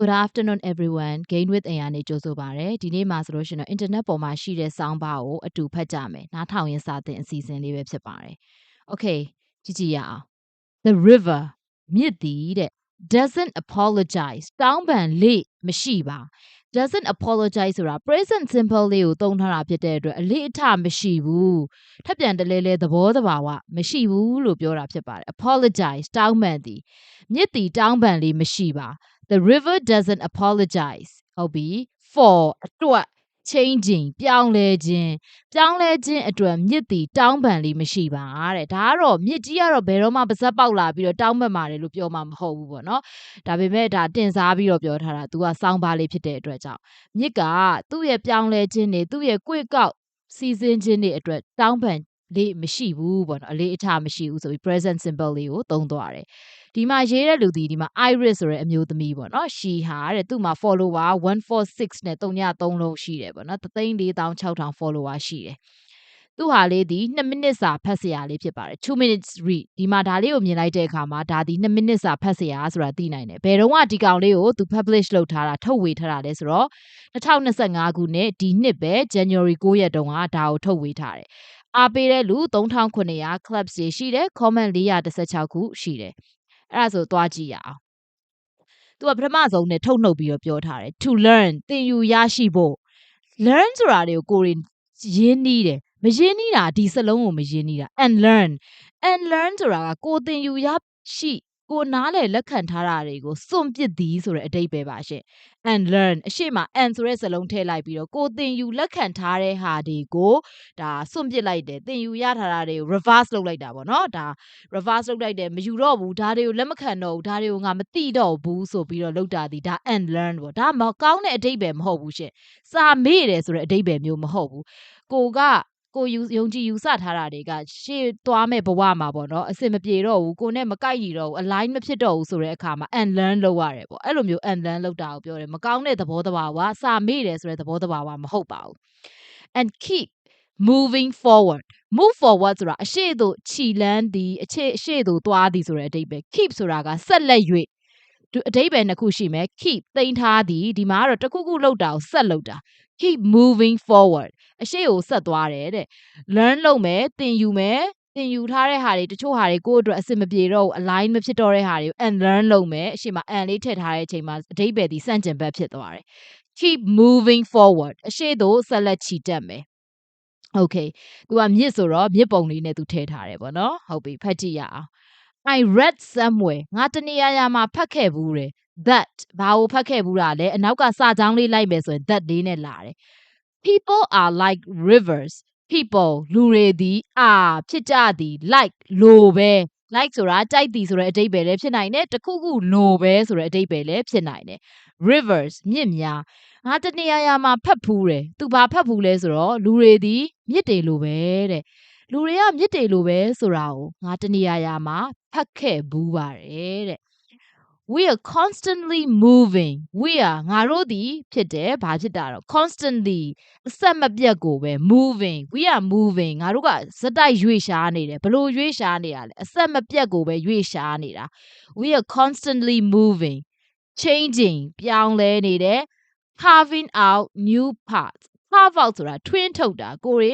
Good afternoon everyone Gain with အင်အားနေကြိုဆိုပါရစေဒီနေ့မှာဆိုလို့ရှိရင်တော့ internet ပေါ်မှာရှိတဲ့ sound bar ကိုအတူဖတ်ကြမယ်နားထောင်ရင်းစာသင်အစီအစဉ်လေးပဲဖြစ်ပါတယ် Okay ကြည့်ကြည့်ရအောင် The river မြစ်သည်တဲ့ doesn't apologize တောင်းပန်လေမရှိပါ doesn't apologize ဆိုတာ present simple လေးကိုသုံးထားတာဖြစ်တဲ့အတွက်အလေးအထမရှိဘူးထပ်ပြန်တလဲလဲသဘောတဘာဝမရှိဘူးလို့ပြောတာဖြစ်ပါတယ် apologize တောင်းပန်သည်မြစ်သည်တောင်းပန်လေးမရှိပါ the river doesn't apologize ဟုတ်ပြီ for အတွက် changing ပြောင်းလဲခြင်းပြောင်းလဲခြင်းအတွက်မြစ်တီတောင်းပန်လေးမရှိပါတဲ့ဒါကတော့မြစ်ကြီးကတော့ဘယ်တော့မှပါဇက်ပေါက်လာပြီးတော့တောင်းပန်ပါတယ်လို့ပြောမှာမဟုတ်ဘူးပေါ့နော်ဒါပေမဲ့ဒါတင်စားပြီးတော့ပြောထားတာ तू ကစောင်းပါလေးဖြစ်တဲ့အတွက်ကြောင့်မြစ်ကသူ့ရဲ့ပြောင်းလဲခြင်းတွေသူ့ရဲ့ကိုယ့်ကောက်စီစဉ်ခြင်းတွေအတွက်တောင်းပန် လေးမရှိဘူးပေါ့နော်အလေးအထားမရှိဘူးဆိုပြီး present simple လေးကိုသုံးသွားတယ်ဒီမှာရေးတဲ့လူဒီဒီမှာ Iris ဆိုတဲ့အမျိုးသမီးပေါ့နော် she ဟာတဲ့သူ့မှာ follower 146နဲ့303လုံးရှိတယ်ပေါ့နော်346,000 follower ရှိတယ်သူဟာလေးဒီ2မိနစ်စာဖတ်စရာလေးဖြစ်ပါတယ်2 minutes read ဒီမှာဒါလေးကိုမြင်လိုက်တဲ့အခါမှာဒါဒီ2မိနစ်စာဖတ်စရာဆိုတာသိနိုင်တယ်ဘယ်တော့မှဒီကောင်လေးကိုသူ publish လုပ်ထားတာထုတ်ဝေထားတာလဲဆိုတော့2025ခုနှစ်ဒီနှစ်ပဲ January 9ရက်တုန်းကဒါကိုထုတ်ဝေထားတယ် အားပေးတဲ့လူ3900 clubs တွေရှိတယ် comment 416ခုရှိတယ်အဲ့ဒါဆိုသွားကြည့်ရအောင်သူကပထမဆုံးနဲ့ထုတ်နှုတ်ပြီးတော့ပြောထားတယ် to learn သင်ယူရရှိဖို့ learn ဆိုတာတွေကိုကိုရင်ရင်းနှီးတယ်မရင်းနှီးတာဒီစလုံးကိုမရင်းနှီးတာ and learn and learn ဆိုတာကကိုသင်ယူရရှိ ကိုနားလေလက်ခံထားတာတွေကိုစွန့်ပစ်သည်ဆိုတဲ့အတိတ်ပဲပါရှင် and learn အရှိမ and ဆိုတဲ့စလုံးထည့်လိုက်ပြီးတော့ကိုသင်ယူလက်ခံထားတဲ့ဟာတွေကိုဒါစွန့်ပစ်လိုက်တယ်သင်ယူရထားတာတွေကို reverse လုပ်လိုက်တာပေါ့နော်ဒါ reverse လုပ်လိုက်တယ်မယူတော့ဘူးဒါတွေကိုလက်မခံတော့ဘူးဒါတွေကိုငါမသိတော့ဘူးဆိုပြီးတော့လုပ်တာဒီဒါ and learn ပေါ့ဒါမကောင်းတဲ့အတိတ်ပဲမဟုတ်ဘူးရှင်စာမေ့တယ်ဆိုတဲ့အတိတ်ပဲမျိုးမဟုတ်ဘူးကိုက ကိုယူယုံကြည်ယူဆထားတာတွေကရှေ့သွားမဲ့ဘဝမှာပေါ့နော်အစင်မပြေတော့ဘူးကိုနဲ့မကိုက်ညီတော့ဘူး align မဖြစ်တော့ဘူးဆိုတဲ့အခါမှာ unlearn လုပ်ရတယ်ပေါ့အဲ့လိုမျိုး unlearn လုပ်တာကိုပြောတယ်မကောင်းတဲ့သဘောတဘာဝစာမေ့တယ်ဆိုတဲ့သဘောတဘာဝမဟုတ်ပါဘူး and keep moving forward move forward ဆိုတာအရှိတို့ခြီလန်းသည်အရှိအရှိတို့သွားသည်ဆိုတဲ့အဓိပ္ပာယ် keep ဆိုတာကဆက်လက်၍ အဓိပ္ပာယ်နှစ်ခုရှိမယ် keep သိမ်းထားသည်ဒီမှာကတော့တခုခုလောက်တာကိုဆက်လုပ်တာ keep moving forward အရှိကိုဆက်သွားတယ်တဲ့ learn လုပ်မယ်သင်ယူမယ်သင်ယူထားတဲ့ဟာတွေတချို့ဟာတွေကိုယ့်အတွက်အဆင်မပြေတော့ဘူး align မဖြစ်တော့တဲ့ဟာတွေကို and learn လုပ်မယ်အရှိမ and လေးထည့်ထားတဲ့အချိန်မှာအဓိပ္ပာယ်ဒီစန့်ကျင်ဘက်ဖြစ်သွားတယ် keep moving forward အရှိတို့ဆက်လက်ချီတက်မယ် Okay သူကမြစ်ဆိုတော့မြစ်ပုံလေးနဲ့သူထည့်ထားတယ်ပေါ့နော်ဟုတ်ပြီဖတ်ကြည့်ရအောင် I read somewhere ငါတနေရာရာမှာဖတ်ခဲ့ဘူးတယ် that ဘာကိုဖတ်ခဲ့ဘူးတာလဲအနောက်ကစာကြောင်းလေးလိုက်မယ်ဆိုရင် that လေးနဲ့လာတယ် people are like rivers people လူတွေသည် are ဖြစ်ကြသည် like လိုပဲ like ဆိုတာကြိုက်သည်ဆိုတဲ့အဓိပ္ပာယ်လည်းဖြစ်နိုင်တယ်တခုခုလိုပဲဆိုတဲ့အဓိပ္ပာယ်လည်းဖြစ်နိုင်တယ် rivers မြစ်များငါတနေရာရာမှာဖတ်ဖူးတယ်သူဘာဖတ်ဖူးလဲဆိုတော့လူတွေသည်မြစ်တွေလိုပဲတဲ့လူတွေကမြစ်တွေလိုပဲဆိုတာကိုငါတနေရာရာမှာ ဖတ်ခဲ့ဘူးပါတယ်တဲ့ we are constantly moving we are ငါတို့သည်ဖြစ်တယ်ဘာဖြစ်တာတော့ constantly အဆက်မပြတ်ကိုပဲ moving we are moving ငါတို့ကစက်တိုက်ရွေ့ရှားနေတယ်ဘလို့ရွေ့ရှားနေတာလဲအဆက်မပြတ်ကိုပဲရွေ့ရှားနေတာ we are constantly moving changing ပြောင်းလဲနေတယ် carving out new parts carve out ဆိုတာထွင်းထုတ်တာကိုရီ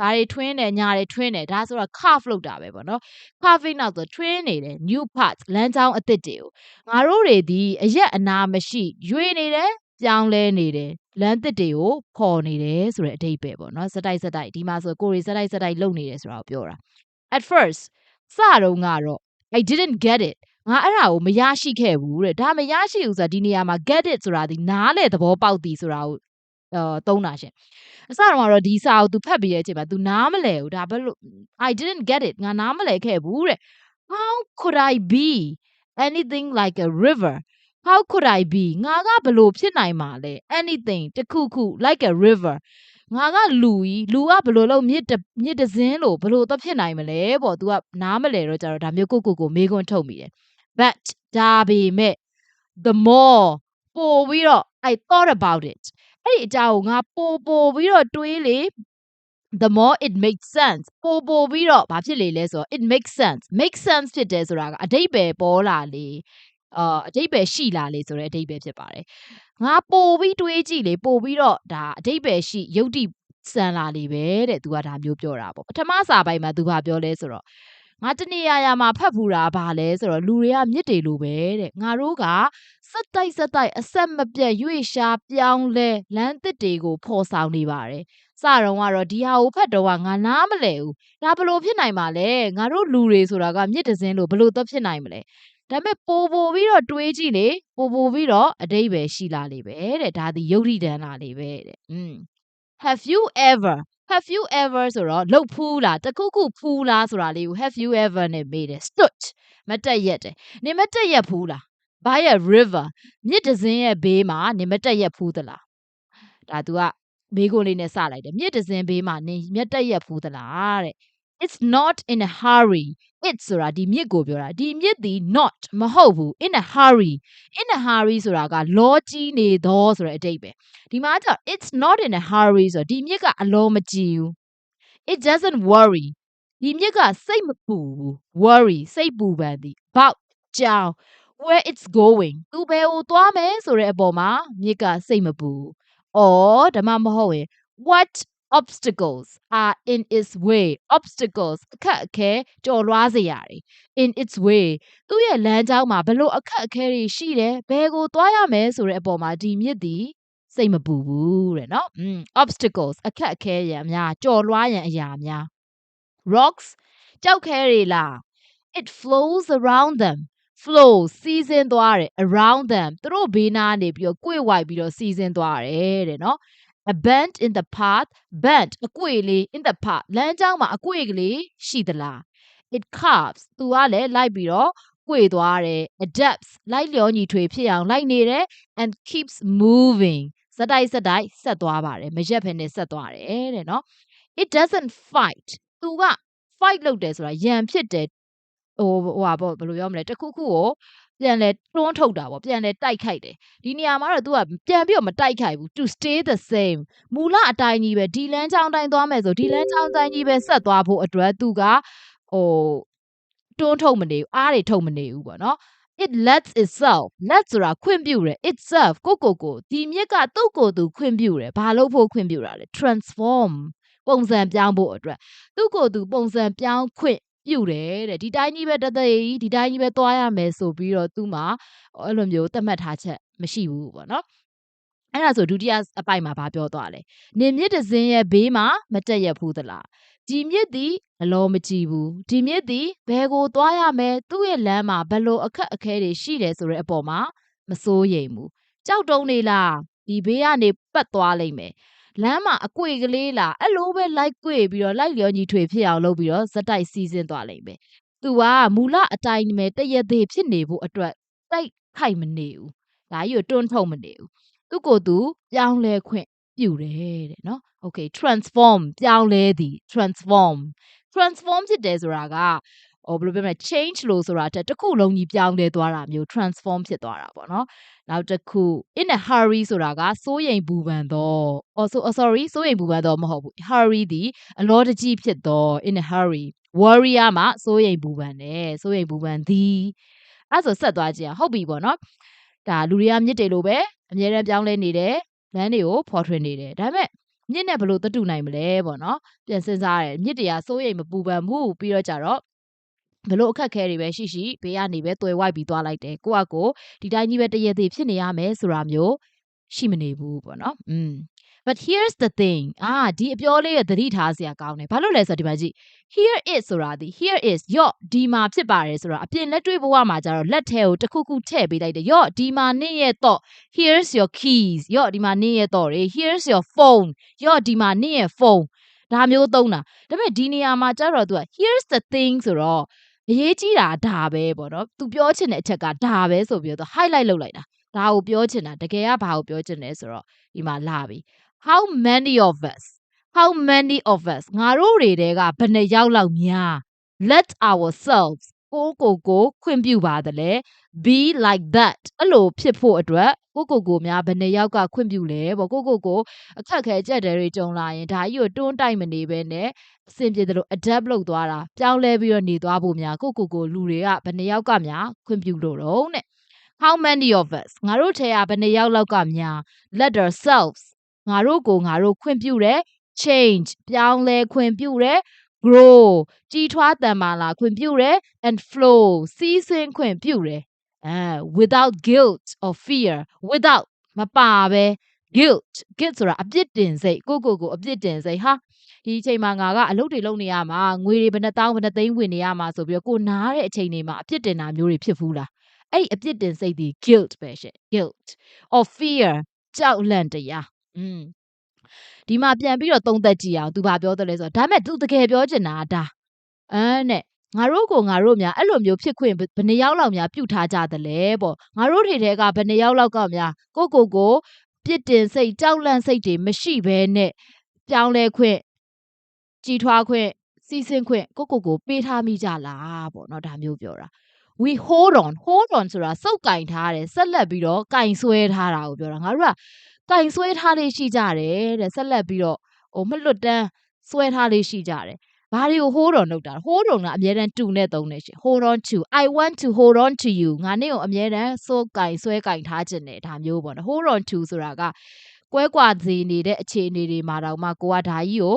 ဘာတွေထွင်းတယ်ညာတွေထွင်းတယ်ဒါဆိုတာ carve လုပ်တာပဲပေါ့နော် carving out ဆိုထွင်းနေတယ် new parts လမ်းကြောင်းအသစ်တွေကိုငါတို့တွေဒီအရက်အနာမရှိရွေနေတယ်ပြောင်းလဲနေတယ်လမ်းသစ်တွေကိုခေါ်နေတယ်ဆိုတဲ့အဓိပ္ပာယ်ပေါ့နော်စတိုက်စတိုက်ဒီမှာဆိုကိုရီစတိုက်စတိုက်လုပ်နေတယ်ဆိုတာကိုပြောတာ at first စတော့ကတော့ I didn't get it ငါအဲ့ဒါကိုမရရှိခဲ့ဘူးတဲ့ဒါမရရှိဘူးဆိုတာဒီနေရာမှာ get it ဆိုတာဒီနားလေသဘောပေါက်သည်ဆိုတာကိုအာ သုံးတာရှင်အစတော့ကတော့ဒီစာကို तू ဖတ်ပြီးတဲ့အချိန်မှာ तू နားမလဲဘူးဒါဘယ်လို I didn't get it ငါနားမလဲခဲ့ဘူးတဲ့ How could I be anything like a river How could I be ငါကဘလို့ဖြစ်နိုင်မှာလဲ anything တခုခု like a river ငါကလူကြီးလူကဘလို့လို့မြစ်မြစ်တစင်းလို့ဘလို့တော့ဖြစ်နိုင်မလဲပေါ့ तू ကနားမလဲတော့ကြတော့ဒါမျိုးကိုကိုကိုမေးခွန်းထုတ်မိတယ် but ဒါပေမဲ့ the more ပို့ပြီးတော့ I thought about it အဲ့ဒီအကြောင်းကိုငါပို့ပို့ပြီးတော့တွေးလေ the more it makes sense ပို့ပို့ပြီးတော့ဘာဖြစ်လေလဲဆိုတော့ it makes sense make sense ဖြစ်တယ်ဆိုတာကအတိတ်ပဲပေါ်လာလေအာအတိတ်ပဲရှိလာလေဆိုတဲ့အတိတ်ပဲဖြစ်ပါတယ်ငါပို့ပြီးတွေးကြည့်လေပို့ပြီးတော့ဒါအတိတ်ပဲရှိယုတ်တိစံလာလေပဲတဲ့သူကဒါမျိုးပြောတာပေါ့ပထမစာပိုင်းမှာသူကပြောလဲဆိုတော့ ငါတနေရာရာမှာဖတ်ဖူတာဘာလဲဆိုတော့လူတွေကမြစ်တွေလိုပဲတဲ့ငါတို့ကစက်တိုက်စက်တိုက်အဆက်မပြတ်ရွေ့ရှားပြောင်းလဲလမ်းသစ်တွေကိုဖော်ဆောင်နေပါတယ်စတော့ကတော့ဒီဟာကိုဖတ်တော့ကငါနားမလဲဘူးဒါဘလို့ဖြစ်နိုင်မှာလဲငါတို့လူတွေဆိုတာကမြစ်တစင်းလို့ဘလို့သက်ဖြစ်နိုင်မလဲဒါပေမဲ့ပို့ပို့ပြီးတော့တွေးကြည့်လေပို့ပို့ပြီးတော့အတိတ်ပဲရှိလာလေပဲတဲ့ဒါဒီယုတ်တိတန်လာလေပဲတဲ့อืม have you ever have you ever ဆိုတော့လှုပ်ဖူးလားတခုခုဖူးလားဆိုတာလေးကို have you ever နဲ့မေးတယ် stood မတက်ရက်တယ်နေမတက်ရက်ဖူးလား by a river မြစ်တစ်စင်းရဲ့ဘေးမှာနေမတက်ရက်ဖူးသလားဒါ तू ကမေးခွန်းလေးနဲ့စလိုက်တယ်မြစ်တစ်စင်းဘေးမှာနေမြတ်တက်ရက်ဖူးသလားတဲ့ it's not in a hurry it ဆိုတာဒီမြစ်ကိုပြောတာဒီမြစ်ဒီ not မဟုတ်ဘူး in a hurry in a hurry ဆိုတာကလောကြီးနေသောဆိုတဲ့အတိတ်ပဲဒီမှာကျ it's not in a hurry ဆိုတော့ဒီမြစ်ကအလောမကြည့်ဘူး it doesn't worry ဒီမြစ်ကစိတ်မပူဘူး worry စိတ်ပူပန်သည် about ကြောင် where it's going သူဘယ်ကိုသွားမယ်ဆိုတဲ့အပေါ်မှာမြစ်ကစိတ်မပူဘူး or ဓမ္မမဟုတ်ရင် what obstacles are in its way obstacles အခက်အခဲကြော်လွှားစေရတယ် in its way သူ့ရဲ့လမ်းကြောင်းမှာဘလို့အခက်အခဲတွေရှိတယ်ဘယ်ကိုသွားရမယ်ဆိုတဲ့အပေါ်မှာဒီမြစ်သည်စိတ်မပူဘူးတဲ့နော်อืม obstacles အခက်အခဲရံများကြော်လွှားရန်အရာများ rocks ကြောက်ခဲတွေလား it flows around them flow စီးဆင်းသွားတယ် around them သူတို့ဘေးနားနေပြီးတော့ကိုယ်ဝိုက်ပြီးတော့စီးဆင်းသွားတယ်တဲ့နော် a bend in the path bend အကွေလေး in the path လမ်းကြောင်းမှာအကွေကလေးရှိသလား it carves သူကလည်းလိုက်ပြီးတော့ကွေသွားတယ် adapts လိုက်လျောညီထွေဖြစ်အောင်လိုက်နေတယ် and keeps moving စတိုက်စတိုက်ဆက်သွားပါတယ်မရက်ဖ ೇನೆ ဆက်သွားတယ်တဲ့နော် it doesn't fight သူက fight လုပ်တယ်ဆိုတာရန်ဖြစ်တယ်ဟိုဟိုဟာပေါ့ဘယ်လိုပြောမလဲတစ်ခုခုကို ပြန်လဲတွန်းထုတ်တာပေါ့ပြန်လဲတိုက်ခိုက်တယ်ဒီနေရာမှာတော့ तू ကပြန်ပြီးတော့မတိုက်ခိုက်ဘူး to stay the same မူလအတိုင်းကြီးပဲဒီလမ်းချောင်းတိုင်းသွားမယ်ဆိုဒီလမ်းချောင်းတိုင်းကြီးပဲဆက်သွားဖို့အတွက် तू ကဟိုတွန်းထုတ်မနေဘူးအားတွေထုတ်မနေဘူးပေါ့နော် it lets itself let ဆိုတာခွင့်ပြုတယ် itself ကိုကိုကိုဒီမြစ်ကသူ့ကိုယ်သူခွင့်ပြုတယ်ဘာလို့ဖို့ခွင့်ပြုတာလဲ transform ပုံစံပြောင်းဖို့အတွက်သူ့ကိုယ်သူပုံစံပြောင်းခွင့် ပြုတယ်တဲ့ဒီတိုင်းကြီးပဲတသက်ကြီးဒီတိုင်းကြီးပဲသွားရမယ်ဆိုပြီးတော့သူ့မှာအဲ့လိုမျိုးသတ်မှတ်ထားချက်မရှိဘူးပေါ့နော်အဲ့ဒါဆိုဒုတိယအပိုက်မှာဗာပြောသွားလဲနေမြစ်တစင်းရဲ့ဘေးမှာမတက်ရက်ဘူးသလားဒီမြစ်သည်အလောမကြည့်ဘူးဒီမြစ်သည်ဘယ်ကိုသွားရမယ်သူ့ရဲ့လမ်းမှာဘယ်လိုအခက်အခဲတွေရှိတယ်ဆိုတဲ့အပေါ်မှာမစိုးရိမ်ဘူးကြောက်တုံးနေလားဒီဘေးကနေပတ်သွားလိမ့်မယ် လမ်းမှာအကွေကလေးလားအဲ့လိုပဲလိုက်ကွေပြီးတော့လိုက်လျောညီထွေဖြစ်အောင်လုပ်ပြီးတော့ဇက်တိုက်စီးဆင်းသွားလိမ့်မယ်သူကမူလအတိုင်းပဲတရက်သေးဖြစ်နေဖို့အတွက်တိုက်ခိုက်မနေဘူးဒါကြီးကိုတွန်းထုတ်မနေဘူးသူကိုယ်သူပြောင်းလဲခွင့်ပြုတယ်တဲ့နော် okay transform ပြောင်းလဲသည် transform transform ဖြစ်တယ်ဆိုတာက ဟိုဘယ်လိုပြောမလဲ change လို့ဆိုတာတက်တစ်ခုလုံးကြီးပြောင်းလဲသွားတာမျိုး transform ဖြစ်သွားတာပေါ့နော်နောက်တစ်ခု in a hurry ဆိုတာကစိုးရိမ်ပူပန်သော also oh, sorry စိုးရိမ်ပူပန်သောမဟုတ်ဘူး hurry သည်အလောတကြီးဖြစ်သော in a hurry warrior မှာစိုးရိမ်ပူပန်တယ်စိုးရိမ်ပူပန်သည်အဲ့ဆိုဆက်သွားကြည့်အောင်ဟုတ်ပြီပေါ့နော်ဒါလူတွေကမြစ်တွေလိုပဲအများနဲ့ပြောင်းလဲနေတယ်လမ်းတွေကိုဖော်ထွင်နေတယ်ဒါပေမဲ့မြစ်နဲ့ဘယ်လိုတတူနိုင်မလဲပေါ့နော်ပြန်စဉ်းစားရတယ်မြစ်တွေကစိုးရိမ်မပူပန်ဘူးပြီးတော့ကြတော့ ဘလို့အခက်ခဲတွေပဲရှိရှိဘေးကနေပဲတွယ်ဝိုက်ပြီးသွားလိုက်တယ်ကိုကကိုဒီတိုင်းကြီးပဲတရေသေးဖြစ်နေရမယ်ဆိုတာမျိုးရှိမနေဘူးပေါ့နော်อืม but here's the thing အာဒီအပြောလေးရဲ့သတိထားစရာကောင်းတယ်ဘာလို့လဲဆိုတော့ဒီမှာကြည့် here is ဆိုတာဒီ here is ယော့ဒီမှာဖြစ်ပါတယ်ဆိုတာအပြင်လက်တွေ့ဘဝမှာကျတော့လက်ထဲကိုတစ်ခုခုထည့်ပေးလိုက်တယ်ယော့ဒီမှာနင့်ရဲ့တော့ here's your keys ယော့ဒီမှာနင့်ရဲ့တော့လေ here's your phone ယော့ဒီမှာနင့်ရဲ့ဖုန်းဒါမျိုးသုံးတာဒါပေမဲ့ဒီနေရာမှာကျတော့ तू က here's the thing ဆိုတော့ အရေးကြီးတာဒါပဲပေါ့နော်။ तू ပြောချင်တဲ့အချက်ကဒါပဲဆိုပြီးတော့ highlight လုပ်လိုက်တာ။ဒါကိုပြောချင်တာတကယ်ကဘာကိုပြောချင်လဲဆိုတော့ဒီမှာလာပြီ။ How many of us how many of us ငါတို့တွေတဲကဘယ်နှယောက်လောက်များ let ourselves ကိုကိုကိုခွင့်ပြုပါသလဲ be like that အဲ့လိုဖြစ်ဖို့အတွက်ကိုကိုကိုများဘယ်နှယောက်ကခွင့်ပြုလဲပေါ့ကိုကိုကိုအခက်ခဲကြက်တယ်တွေကြုံလာရင်ဒါကြီးကိုတွန်းတိုက်မနေဘဲနဲ့အဆင်ပြေတယ်လို့ adapt လုပ်သွားတာပြောင်းလဲပြီးတော့နေသွားဖို့များကိုကိုကိုလူတွေကဘယ်နှယောက်ကများခွင့်ပြုလို့တော့တဲ့ how many of us ငါတို့ထဲကဘယ်နှစ်ယောက်လောက်ကများ let ourselves ငါတို့ကိုငါတို့ခွင့်ပြုတယ် change ပြောင်းလဲခွင့်ပြုတယ် grow ကြီးထွားတန်မာလာခွင့်ပြုတယ် and flow စီးဆင်းခွင့်ပြုတယ်အဲ without guilt or fear without မပါပဲ guilt guilt ဆိုတာအပြစ်တင်စိတ်ကိုကိုကိုအပြစ်တင်စိတ်ဟာဒီအချိန်မှာငါကအလုပ်တွေလုပ်နေရမှာငွေတွေဘယ်နှတောင်းဘယ်နှသိန်းဝင်နေရမှာဆိုပြီးတော့ကိုနားတဲ့အချိန်တွေမှာအပြစ်တင်တာမျိုးတွေဖြစ်ဘူးလားအဲ့ဒီအပြစ်တင်စိတ်ဒီ guilt ပဲရှင့် guilt or fear ကြောက်လန့်တရားอืม ဒီမှာပြန်ပြီးတော့သုံးသက်ကြည့်အောင်သူဘာပြောတယ်လဲဆိုတော့ဒါမဲ့သူတကယ်ပြောချင်တာကဒါအဲနဲ့ငါတို့ကိုငါတို့များအဲ့လိုမျိုးဖြစ်ခွင့်ဘယ်နှစ်ယောက်လောက်များပြုထားကြသလဲပေါ့ငါတို့တွေထဲကဘယ်နှစ်ယောက်လောက်ကများကိုကိုကိုပြစ်တင်စိတ်ကြောက်လန့်စိတ်တွေမရှိဘဲနဲ့ပြောင်းလဲခွင့်ကြည်ထွားခွင့်စီစဉ်ခွင့်ကိုကိုကိုပေးထားမိကြလားပေါ့နော်ဒါမျိုးပြောတာ we hold on hold on ဆိုတာစုပ်ကင်ထားတယ်ဆက်လက်ပြီးတော့ကင်ဆွဲထားတာကိုပြောတာငါတို့ကကင်ဆွဲထားလေးရှိကြတယ်တဲ့ဆက်လက်ပြီးတော့ဟိုမလွတ်တမ်းဆွဲထားလေးရှိကြတယ်ဘာတွေကို hold on လုပ်တာ hold on ကအများတန်းတူနဲ့သုံးနေရှင် hold on to i want to hold on to you ငါနဲ့ကိုအများတန်းစိုးကင်ဆွဲကင်ထားခြင်းနဲ့ဒါမျိုးပေါ့နော် hold on to ဆိုတာကကွဲကွာစေနေတဲ့အခြေအနေတွေမှာတော့မှကိုကဒါကြီးကို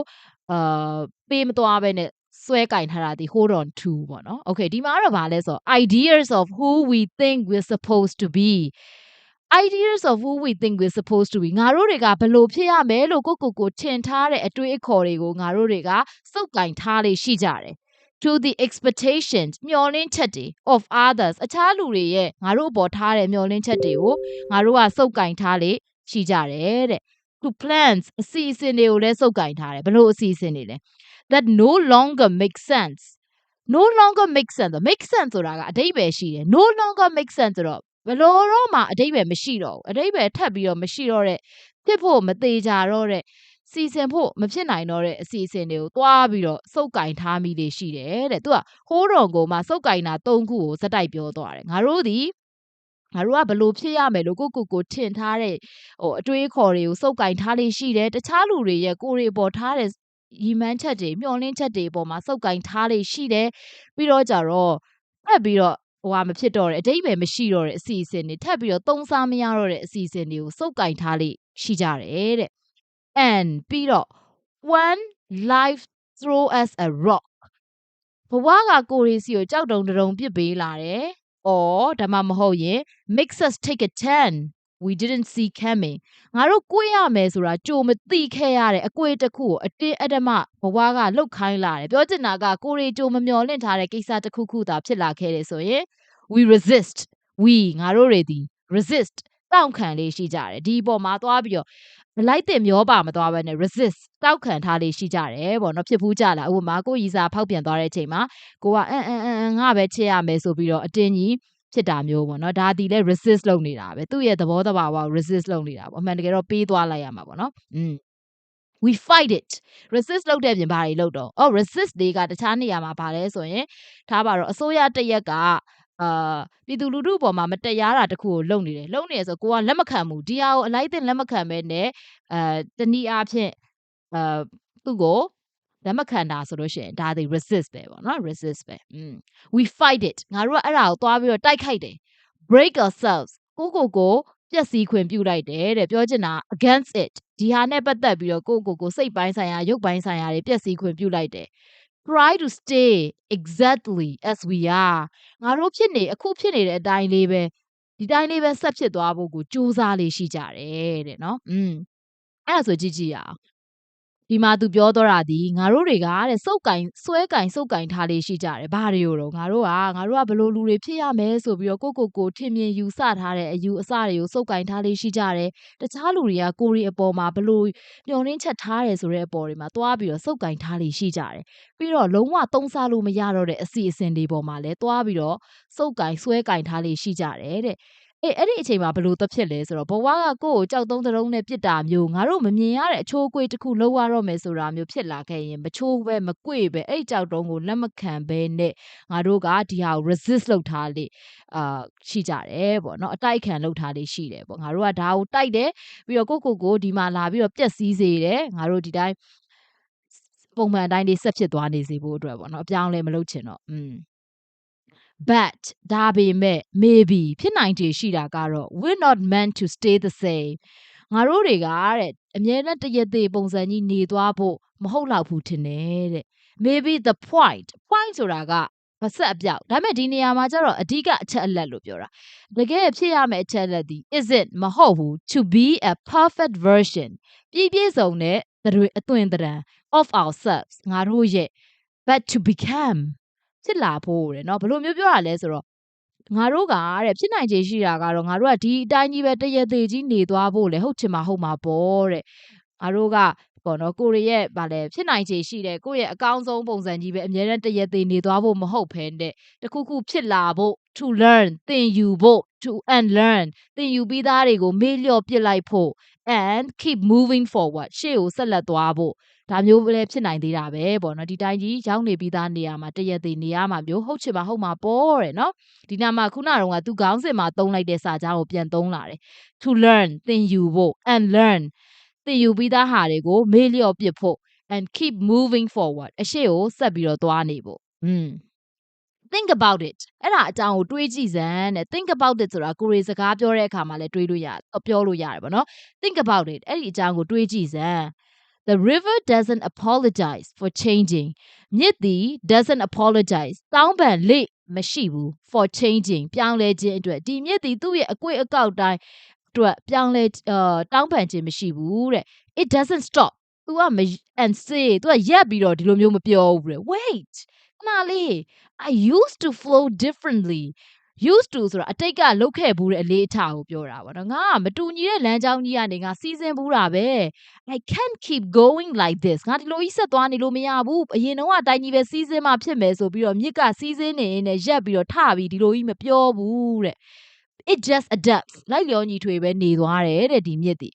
အာပေးမသွားပဲနဲ့ ဆွဲကင်ထားတာဒီ hold on to ပေါ့နော် okay ဒီမှာကတော့ဗာလဲဆို ideas of who we think we're supposed to be ideas of who we think we're supposed to be ငါတို့တွေကဘလို့ဖြစ်ရမယ်လို့ကိုကိုကိုထင်ထားတဲ့အတွေးအခေါ်တွေကိုငါတို့တွေကစုပ်ကင်ထားလေးရှိကြတယ် to the expectations မျှော်လင့်ချက်တွေ of others အခြားလူတွေရဲ့ငါတို့ပေါ်ထားတဲ့မျှော်လင့်ချက်တွေကိုငါတို့ကစုပ်ကင်ထားလေးရှိကြတယ်တဲ့ to plans အစီအစဉ်တွေကိုလည်းစုပ်ကင်ထားတယ်ဘလို့အစီအစဉ်တွေလဲ that no longer make sense no longer make sense make sense ဆိုတာကအဓိပ္ပာယ်ရှိတယ် no longer make sense ဆိုတော့ဘလို့တော့မှအဓိပ္ပာယ်မရှိတော့ဘူးအဓိပ္ပာယ်ထပ်ပြီးတော့မရှိတော့တဲ့ဖြစ်ဖို့မသေးကြတော့တဲ့စီစဉ်ဖို့မဖြစ်နိုင်တော့တဲ့အစီအစဉ်တွေကိုသွားပြီးတော့စုပ်ကင်ထားမိလေးရှိတယ်တဲ့သူကဟိုးတော်ကိုမှစုပ်ကင်တာ၃ခုကိုစက်တိုက်ပြောသွားတယ်ငါတို့ဒီ ငါတို့ကဘလို့ဖြစ်ရမယ်လို့ကိုကိုကိုထင်ထားတဲ့ဟိုအတွေးခေါ်တွေကိုစုပ်ကင်ထားလေးရှိတယ်တခြားလူတွေရဲ့ကိုယ်တွေပေါ်ထားတဲ့ရီမန်းချက်တွေမျှော်လင့်ချက်တွေပေါ်မှာစုပ်ကင်ထားလေးရှိတယ်ပြီးတော့ကြတော့ဖက်ပြီးတော့ဟိုဟာမဖြစ်တော့တဲ့အတိတ်ပဲမရှိတော့တဲ့အစီအစဉ်တွေထပ်ပြီးတော့သုံးစားမရတော့တဲ့အစီအစဉ်တွေကိုစုပ်ကင်ထားလေးရှိကြတယ်တဲ့ and ပြီးတော့ one life throw us a rock ဘဝကကိုရီစီကိုကြောက်တုံတုံပစ်ပေးလာတယ် or ဒါမှမဟုတ်ရင် makes us take a turn we didn't see coming ငါတို့ကိုရမယ်ဆိုတာကြိုမသိခဲ့ရတဲ့အကွေတစ်ခုကိုအတင်းအဓမ္မဘဝကလှုပ်ခိုင်းလာတယ်ပြောချင်တာကကိုရီကြိုမမျော်လင့်ထားတဲ့ကိစ္စတစ်ခုခုသာဖြစ်လာခဲ့တယ်ဆိုရင် we resist we ငါတို့တွေဒီ resist တောင့်ခံလေးရှိကြတယ်ဒီအပေါ်မှာသွားပြီးတော့ မလိုက်တဲ့မျောပါမသွားဘဲနဲ့ resist တောက်ခံထားလေးရှိကြတယ်ပေါ့နော်ဖြစ်ဖူးကြလားဥပမာကိုရီစာဖောက်ပြန်သွားတဲ့အချိန်မှာကိုကအန်အန်အန်ငါပဲချစ်ရမယ်ဆိုပြီးတော့အတင်းကြီးဖြစ်တာမျိုးပေါ့နော်ဒါဒီလဲ resist လုပ်နေတာပဲသူ့ရဲ့သဘောတဘာဝ resist လုပ်နေတာပေါ့အမှန်တကယ်တော့ပေးသွားလိုက်ရမှာပေါ့နော်อืม we fight it resist လုပ်တဲ့ပြင်ဘာတွေလုပ်တော့အော် resist တွေကတခြားနေရာမှာဘာလဲဆိုရင်ထားပါတော့အစိုးရတရက်က အာပြည်သူလူထုအပေါ်မှာမတရားတာတခုကိုလုပ်နေတယ်လုပ်နေရဆိုကိုကလက်မခံဘူးဒီဟာကိုအလိုက်တင်လက်မခံပဲနဲ့အဲတနည်းအားဖြင့်အာသူ့ကိုလက်မခံတာဆိုလို့ရှိရင်ဒါဒီ resist ပဲပေါ့နော် resist ပဲอืม we fight it ငါတို့ကအဲ့ဒါကိုသွားပြီးတော့တိုက်ခိုက်တယ် break ourselves ကိုကိုကိုပျက်စီးခွင့်ပြုလိုက်တယ်တဲ့ပြောချင်တာ against it ဒီဟာနဲ့ပတ်သက်ပြီးတော့ကိုကိုကိုစိတ်ပိုင်းဆိုင်ရာရုပ်ပိုင်းဆိုင်ရာတွေပျက်စီးခွင့်ပြုလိုက်တယ် try to stay exactly as we are ငါတို့ဖြစ်နေအခုဖြစ်နေတဲ့အတိုင်းလေးပဲဒီတိုင်းလေးပဲဆက်ဖြစ်သွားဖို့ကိုစူးစမ်းလေးရှိကြတယ်တဲ့နော်อืมအဲ့ဒါဆိုကြည့်ကြည့်ရအောင် ဒီမှာသူပြောတော့တာဒီငါတို့တွေကတဲ့စုပ်ကင်ဆွဲကင်စုပ်ကင်ထားလေးရှိကြတယ်ဘာတွေကိုတော့ငါတို့ကငါတို့ကဘလို့လူတွေဖြစ်ရမယ်ဆိုပြီးတော့ကိုကိုကိုထင်မြင်ယူဆထားတဲ့အယူအဆတွေကိုစုပ်ကင်ထားလေးရှိကြတယ်တခြားလူတွေကကိုရီအပေါ်မှာဘလို့ညှော်နှင်းချက်ထားတယ်ဆိုတဲ့အပေါ်တွေမှာသွားပြီးတော့စုပ်ကင်ထားလေးရှိကြတယ်ပြီးတော့လုံးဝသုံးစားလို့မရတော့တဲ့အစီအစဉ်တွေပေါ်မှာလည်းသွားပြီးတော့စုပ်ကင်ဆွဲကင်ထားလေးရှိကြတယ်တဲ့ အေးအဲ့ဒီအချိန်မှာဘလို့သဖြစ်လဲဆိုတော့ဘဝကကိုယ့်ကိုကြောက်တုံးတုံးနဲ့ပြစ်တာမျိုးငါတို့မမြင်ရတဲ့အချိုးအကွေ့တစ်ခုလောက်ရတော့မယ်ဆိုတာမျိုးဖြစ်လာခဲ့ရင်မချိုးပဲမကွေ့ပဲအဲ့ကြောက်တုံးကိုလက်မခံပဲနဲ့ငါတို့ကဒီဟာကို resist လုပ်ထားလေအာရှိကြတယ်ပေါ့နော်အတိုက်ခံလုပ်ထားလေးရှိတယ်ပေါ့ငါတို့ကဒါကိုတိုက်တယ်ပြီးတော့ကိုကိုကိုဒီမှာလာပြီးတော့ပြက်စီးစေတယ်ငါတို့ဒီတိုင်းပုံမှန်အတိုင်းလေးဆက်ဖြစ်သွားနေစေဖို့အတွက်ပေါ့နော်အပြောင်းလဲမလုပ်ချင်တော့อืม but ဒါပေမဲ့ maybe ဖြစ်နိုင်ခြေရှိတာကတော့ we're not meant to stay the same ငါတို့တွေကတဲ့အမြဲတမ်းတရသေးပုံစံကြီးနေသွားဖို့မဟုတ်တော့ဘူးထင်တယ်တဲ့ maybe the point point ဆိုတာကမဆက်အပြောက်ဒါပေမဲ့ဒီနေရာမှာကျတော့အဓိကအချက်အလက်လို့ပြောတာတကယ်ဖြစ်ရမယ့်အချက်အလက်ဒီ is it မဟုတ်ဘူး to be a perfect version ပြည့်ပြည့်စုံတဲ့တွေအသွင်သဏ္ဍာန် of ourselves ငါတို့ရဲ့ but to become ဖြစ်လာဖို့တဲ့နော်ဘယ်လိုမျိုးပြောရလဲဆိုတော့ငါတို့ကတဲ့ဖြစ်နိုင်ခြေရှိတာကတော့ငါတို့ကဒီအတိုင်းကြီးပဲတရသေးကြီးနေသွားဖို့လေဟုတ်ချင်မှာဟုတ်မှာပေါ့တဲ့ငါတို့ကပေါ့နော်ကိုရရဲ့ဗာလဲဖြစ်နိုင်ခြေရှိတယ်ကိုရရဲ့အကောင်းဆုံးပုံစံကြီးပဲအများနဲ့တရသေးနေသွားဖို့မဟုတ်ဖ ೇನೆ တခုခုဖြစ်လာဖို့ to learn သင်ယူဖို့ to unlearn သင်ယူပြီးသားတွေကိုမေ့လျော့ပစ်လိုက်ဖို့ and keep moving forward ရှေ့ကိုဆက်လက်သွားဖို့ ဒါမျိုးလည်းဖြစ်နိုင်သေးတာပဲပေါ့နော်ဒီတိုင်းကြီးရောက်နေပြီးသားနေရာမှာတရက်သေးနေရမှာမျိုးဟုတ်ချင်မှာဟုတ်မှာပေါ့တဲ့နော်ဒီနာမှာခုနကတော့ကသူခေါင်းစဉ်မှာသုံးလိုက်တဲ့စာကြောင်းကိုပြန်သုံးလာတယ် to learn သင်ယူဖို့ and learn သင်ယူပြီးသားဟာတွေကိုမေ့လျော့ပစ်ဖို့ and keep moving forward အရှိကိုဆက်ပြီးတော့သွားနေဖို့อืม think about it အဲ့ဒါအကြောင်းကိုတွေးကြည့်စမ်းတဲ့ think about it ဆိုတာကိုရီစကားပြောတဲ့အခါမှာလည်းတွေးလို့ရပြောလို့ရတယ်ပေါ့နော် think about it အဲ့ဒီအကြောင်းကိုတွေးကြည့်စမ်း The river doesn't apologize for changing မြစ်သည် doesn't apologize တောင်းပန်လေမရှိဘူး for changing ပြောင်းလဲခြင်းအတွက်ဒီမြစ်သည်သူ့ရဲ့အကွေ့အကောက်တိုင်းအတွက်ပြောင်းလဲအာတောင်းပန်ခြင်းမရှိဘူးတဲ့ it doesn't stop သူကမ and say သူကရက်ပြီးတော့ဒီလိုမျိုးမပြောဘူးတဲ့ wait ခဏလေး I used to flow differently Used to ဆိုတာအတိတ်ကလုတ်ခဲ့ဘူးတဲ့အလေးအထားကိုပြောတာပေါ့နော်ငါကမတူညီတဲ့လမ်းကြောင်းကြီးကနေငါစီးစင်းဘူးတာပဲ I can't keep going like this ငါဒီလိုကြီးဆက်သွားနေလို့မရဘူးအရင်တော့အတိုင်းကြီးပဲစီးစင်းမှဖြစ်မယ်ဆိုပြီးတော့မြစ်ကစီးစင်းနေနေရက်ပြီးတော့ထပြီးဒီလိုကြီးမပြောဘူးတဲ့ it just adapts လိုက်လျောညီထွေပဲနေသွားတယ်တဲ့ဒီမြစ်ဒီ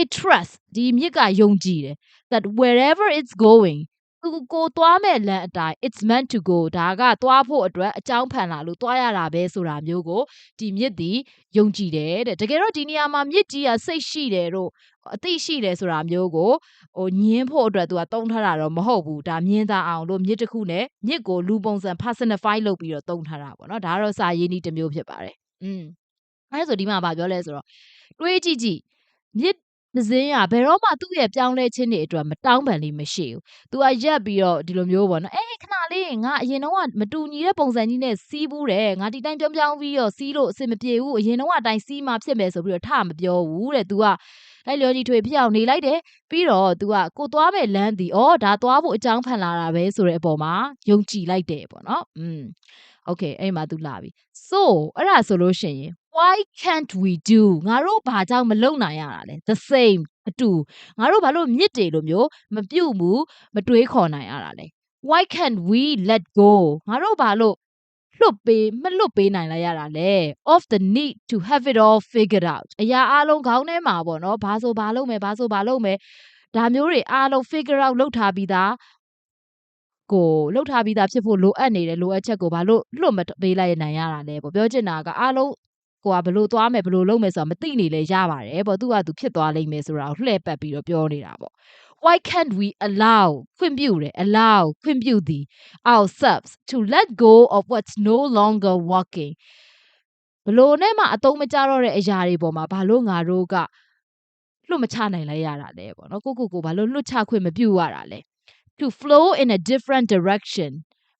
it trusts ဒီမြစ်ကယုံကြည်တယ် that wherever it's going သူကိုသွားမဲ့လမ်းအတိုင်း it's meant to go ဒါကသွားဖို့အတွက်အကြောင်းဖန်လာလို့သွားရတာပဲဆိုတာမျိုးကိုဒီမြစ်ဒီယုံကြည်တယ်တဲ့တကယ်တော့ဒီနေရာမှာမြစ်ကြီးကစိတ်ရှိတယ်တို့အသိရှိတယ်ဆိုတာမျိုးကိုဟိုညင်းဖို့အတွက်သူကတုံးထားတာတော့မဟုတ်ဘူးဒါမြင်သာအောင်လို့မြစ်တစ်ခုနဲ့မြစ်ကိုလူပုံစံ personify လုပ်ပြီးတော့တုံးထားတာပေါ့နော်ဒါကတော့စာရေးနည်းတစ်မျိုးဖြစ်ပါတယ်อืมအဲဆိုဒီမှာဗာပြောလဲဆိုတော့တွေးကြည့်ကြည့်မြစ် သစင်းကဘယ်တော့မှသူ့ရဲ့ပြောင်းလဲခြင်းတွေအတွက်မတောင်းပန်လေးမရှိဘူး။ तू ကရက်ပြီးတော့ဒီလိုမျိုးပေါ့နော်။အေးခဏလေးငါအရင်တော့ကမတူညီတဲ့ပုံစံကြီးနဲ့စီးဘူးတယ်။ငါဒီတိုင်းပြောင်းပြောင်းပြီးတော့စီးလို့အဆင်မပြေဘူး။အရင်တော့အတိုင်းစီးမှဖြစ်မယ်ဆိုပြီးတော့ထမပြောဘူးတဲ့။ तू ကလိုက်လျောကြီးထွေဖြစ်အောင်နေလိုက်တယ်။ပြီးတော့ तू ကကိုသွားမဲ့လမ်းဒီဩဒါသွားဖို့အကြောင်းဖန်လာတာပဲဆိုတဲ့အပေါ်မှာယုံကြည်လိုက်တယ်ပေါ့နော်။อืม okay အဲ့မှာ तू လာပြီ so အဲ့ဒါဆိုလို့ရှိရင် why can't we do ငါတို့ဘာကြောင့်မလုပ်နိုင်ရတာလဲ the same အတူငါတို့ဘာလို့မြစ်တွေလိုမျိုးမပြုတ်ဘူးမတွေးခေါ်နိုင်ရတာလဲ why can't we let go ငါတို့ဘာလို့လွတ်ပေးမလွတ်ပေးနိုင်လိုက်ရတာလဲ of the need to have it all figured out အရာအလုံးခေါင်းထဲမှာပေါ့နော်ဘာဆိုဘာလုပ်မယ်ဘာဆိုဘာလုပ်မယ်ဒါမျိုးတွေအားလုံး figure out လုပ်ထားပြီးသားကိုလှုပ်ထားပြီးသားဖြစ်ဖို့လိုအပ်နေတဲ့လိုအပ်ချက်ကိုဘာလို့လွတ်မပေးလိုက်နိုင်ရတာလဲပေါ့ပြောချင်တာကအားလုံး ကိုကဘလို့သွားမယ်ဘလို့လုပ်မယ်ဆိုတာမသိနေလဲရပါတယ်ပေါ့သူကသူဖြစ်သွားလိမ့်မယ်ဆိုတာကိုလှည့်ပတ်ပြီးတော့ပြောနေတာပေါ့ why can't we allow ခွင့်ပြုတယ် allow ခွင့်ပြုသည် ourselves to let go of what's no longer working ဘလို့နဲ့မှအတုံးမကြတော့တဲ့အရာတွေပေါ်မှာဘာလို့ငါတို့ကလွတ်မချနိုင်လိုက်ရတာလဲပေါ့နော်ကိုကိုကိုဘာလို့လွတ်ချခွင့်မပြုရတာလဲ to flow in a different direction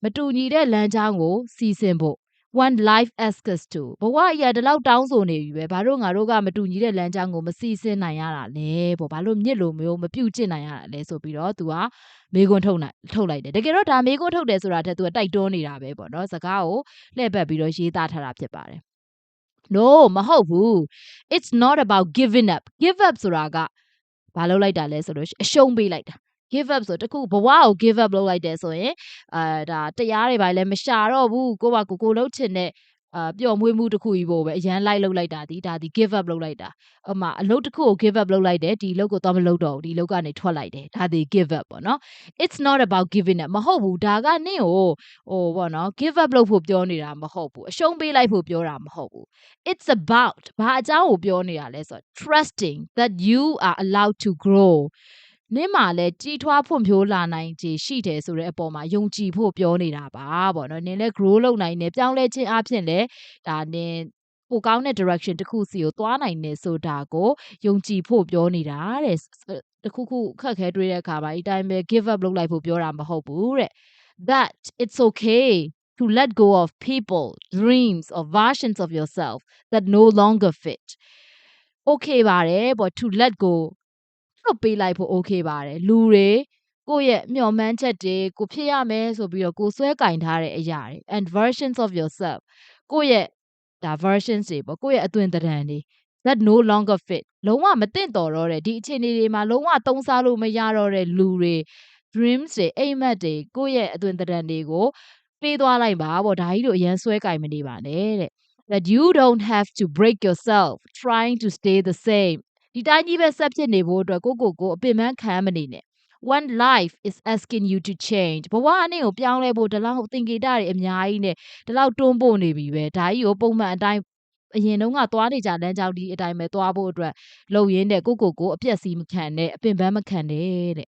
မတူညီတဲ့လမ်းကြောင်းကိုစီစဉ်ဖို့ one life asks to ဘဝအရာဒီလောက်တောင်းဆိုနေပြီပဲဘာလို့ငါတို့ကမတူညီတဲ့လမ်းကြောင်းကိုမစီစဉ်နိုင်ရတာလဲပေါ့ဘာလို့မြစ်လိုမျိုးမပြုတ်ကျင့်နိုင်ရတာလဲဆိုပြီးတော့ तू ကမေခွန်းထုတ်နိုင်ထုတ်လိုက်တယ်တကယ်တော့ဒါမေခွန်းထုတ်တယ်ဆိုတာတက် तू ကတိုက်တွန်းနေတာပဲပေါ့နော်စကားကိုလှည့်ပတ်ပြီးတော့ရေးသားထားတာဖြစ်ပါတယ် no မဟုတ်ဘူး it's not about giving up give up ဆိုတာကဘာလုပ်လိုက်တာလဲဆိုတော့အရှုံးပေးလိုက်တာ give up ဆိုတခုဘဝကို give up လုပ်လိုက်တယ်ဆိုရင်အာဒါတရားတွေပါလဲမရှာတော့ဘူးကိုကကိုကိုလှုပ်ချင်တဲ့အာပျော်မွေးမှုတစ်ခုကြီးပို့ပဲအရန်လိုက်လုပ်လိုက်တာဒီဒါဒီ give up လုပ်လိုက်တာအမအလုပ်တစ်ခုကို give up လုပ်လိုက်တယ်ဒီအလုပ်ကိုတော့မလုပ်တော့ဘူးဒီအလုပ်ကနေထွက်လိုက်တယ်ဒါဒီ give up ပေါ့နော် it's not about giving up မဟုတ်ဘူးဒါကနင့်ကိုဟိုပေါ့နော် give up လုပ်ဖို့ပြောနေတာမဟုတ်ဘူးအရှုံးပေးလိုက်ဖို့ပြောတာမဟုတ်ဘူး it's about ဘာအကြောင်းကိုပြောနေတာလဲဆိုတော့ trusting that you are allowed to grow နင်းမှာလည်းကြီးထွားဖွံ့ဖြိုးလာနိုင်ခြေရှိတယ်ဆိုတဲ့အပေါ်မှာယုံကြည်ဖို့ပြောနေတာပါပေါ့နော်နင်းလည်း grow လုပ်နိုင်တယ်ပြောင်းလဲခြင်းအပြင်လည်းဒါနင်းပိုကောင်းတဲ့ direction တစ်ခုစီကိုသွားနိုင်တယ်ဆိုတာကိုယုံကြည်ဖို့ပြောနေတာတဲ့တခုခုခက်ခဲတွေးတဲ့အခါမှာဒီတိုင်းပဲ give up လုပ်လိုက်ဖို့ပြောတာမဟုတ်ဘူးတဲ့ that it's okay to let go of people dreams or versions of yourself that no longer fit okay ပါတယ်ပေါ့ to let go လွတ်ပေးလိုက်ဖို့ okay ပါတယ် လူတွေကိုယ့်ရဲ့မျှော်မှန်းချက်တွေကို ဖြစ်ရမယ်ဆိုပြီးတော့ ကိုယ်ဆွဲကင်ထားတဲ့အရာတွေ and versions of yourself ကိုယ့်ရဲ့ဒါ versions တွေပေါ့ ကိုယ့်ရဲ့အသွင်သဏ္ဍာန်တွေ that no longer fit လုံးဝမသင့်တော်တော့တဲ့ ဒီအခြေအနေတွေမှာ လုံးဝသုံးစားလို့မရတော့တဲ့လူတွေ dreams တွေ အိမ်မက်တွေကိုယ့်ရဲ့အသွင်သဏ္ဍာန်တွေကို ပေးသွားလိုက်ပါပေါ့ ဒါကြီးတို့ အရန်ဆွဲကင်မနေပါနဲ့တဲ့ that you don't have to break yourself trying to stay the same ဒီတိုင်းကြီးပဲဆက်ဖြစ်နေဖို့အတွက်ကိုကိုကိုအပင်ပန်းခံမနေနဲ့ one life is asking you to change ဘဝနဲ့ကိုပြောင်းလဲဖို့ဒီလောက်သင်္ကေတတွေအများကြီးနဲ့ဒီလောက်တွန်းပို့နေပြီပဲဒါကြီးကိုပုံမှန်အတိုင်းအရင်တုန်းကသွားနေကြလမ်းကြောင်းဒီအတိုင်းပဲသွားဖို့အတွက်လုံရင်းတဲ့ကိုကိုကိုအပြက်စီးမခံနဲ့အပင်ပန်းမခံနဲ့တဲ့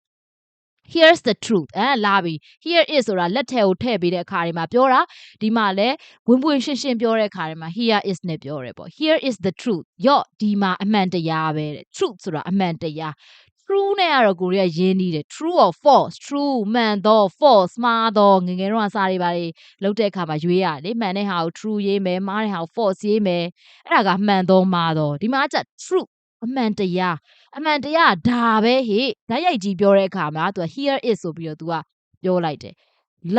here's the truth အဲလာပြီ here is ဆိုတာလက်ထဲကိုထည့်ပေးတဲ့အခါတွေမှာပြောတာဒီမှာလည်းဝင်ဝင်ရှင်းရှင်းပြောတဲ့အခါတွေမှာ here is နဲ့ပြောရဲပေါ့ here is the truth ယော့ဒီမှာအမှန်တရားပဲတဲ့ truth ဆိုတာအမှန်တရား true နဲ့ကတော့ကိုရီးယားရင်းနှီးတယ် true or false true မှန်တော့ false မှားတော့ငငယ်တော့စာတွေပါလေလောက်တဲ့အခါမှာရွေးရတယ်မှန်တဲ့ဟာကို true ရေးမယ်မှားတဲ့ဟာကို false ရေးမယ်အဲ့ဒါကမှန်တော့မှားတော့ဒီမှာက true အမှန်တရားအမှန်တရားဒါပဲဟေ့ဓာတ်ရိုက်ကြီးပြောတဲ့အခါမှာ तू here is ဆိုပြီးတော့ तू ကပြောလိုက်တယ်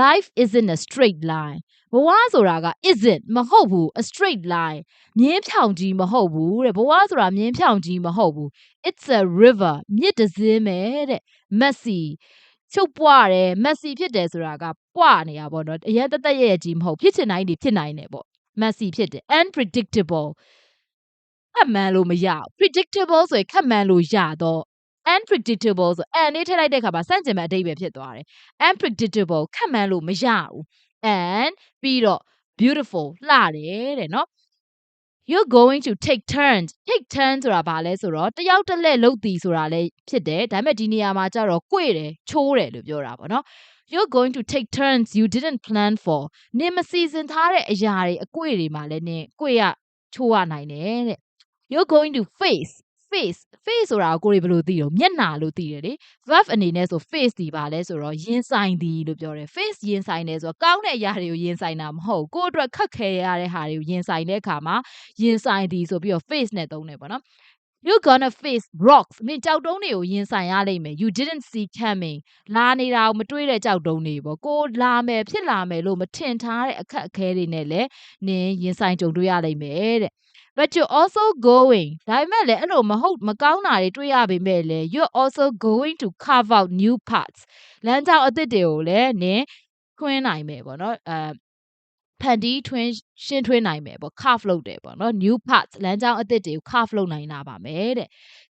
life isn't a straight line ဘဝဆိုတာက isn't မဟုတ်ဘူး a straight line မြင်းဖြောင်ကြီးမဟုတ်ဘူးတဲ့ဘဝဆိုတာမြင်းဖြောင်ကြီးမဟုတ်ဘူး it's a river မြစ်တစ်စင်းပဲတဲ့ messy ချုပ်ပွားတယ် messy ဖြစ်တယ်ဆိုတာကပွားနေတာပေါ့နော်အရင်တသက်ရဲ့ကြီးမဟုတ်ဖြစ်ချင်တိုင်းနေဖြစ်နိုင်တယ်ပေါ့ messy ဖြစ်တယ် unpredictable ခတ်မှန်းလို့မရဘူး predictable ဆိုရင်ခတ်မှန်းလို့ရတော့ unpredictable ဆို and နဲ့ထည့်လိုက်တဲ့အခါမှာစန့်ကျင်ဘက်အဓိပ္ပာယ်ဖြစ်သွားတယ် unpredictable ခတ်မှန်းလို့မရဘူး and ပြီးတော့ beautiful လှတယ်တဲ့နော် you're going to take turns take turn ဆိုတာဘာလဲဆိုတော့တယောက်တစ်လက်လုပ်တည်ဆိုတာလည်းဖြစ်တယ်ဒါပေမဲ့ဒီနေရာမှာကျတော့ကြွေတယ်ချိုးတယ်လို့ပြောတာပေါ့နော် you're going to take turns you didn't plan for နင်မစီစဉ်ထားတဲ့အရာတွေအကြွေတွေမှာလည်းနင်ကြွေရချိုးရနိုင်တယ်တဲ့ you're going to face face face ဆိုတာကိုကိုယ်တွေဘယ်လိုသိတော့မျက်နှာလို့သိတယ်လေ verb အနေနဲ့ဆို face ဒီပါလဲဆိုတော့ရင်ဆိုင်သည်လို့ပြောတယ် face ရင်ဆိုင်တယ်ဆိုတော့ကောင်းတဲ့အရာတွေကိုရင်ဆိုင်တာမဟုတ်ကိုယ့်အတွက်ခက်ခဲရတဲ့ဟာတွေကိုရင်ဆိုင်တဲ့အခါမှာရင်ဆိုင်သည်ဆိုပြီးတော့ face နဲ့သုံးတယ်ပေါ့နော် you gonna face rocks မင်းကြောက်တုံးတွေကိုရင်ဆိုင်ရလိမ့်မယ် you didn't see coming လာနေတာကိုမတွေးတဲ့ကြောက်တုံးတွေပေါ့ကိုလာမယ်ဖြစ်လာမယ်လို့မထင်ထားတဲ့အခက်အခဲတွေနဲ့လည်းနင်ရင်ဆိုင်ကြုံတွေ့ရလိမ့်မယ်တဲ့ but you also going ဒါပေမဲ့လည်းအဲ့လိုမဟုတ်မကောင်းတာတွေတွေ့ရပေမဲ့လည်း you're also going to carve out new paths လမ်းကြောင်းအသစ်တွေကိုလည်းနင်ထွင်းနိုင်မယ်ပေါ့နော်အဲဖန်တီးထွင်းရှင်းထွင်းနိုင်မယ်ပေါ့ carve လုပ်တယ်ပေါ့နော် new paths လမ်းကြောင်းအသစ်တွေကို carve လုပ်နိုင်တာပါမယ်တဲ့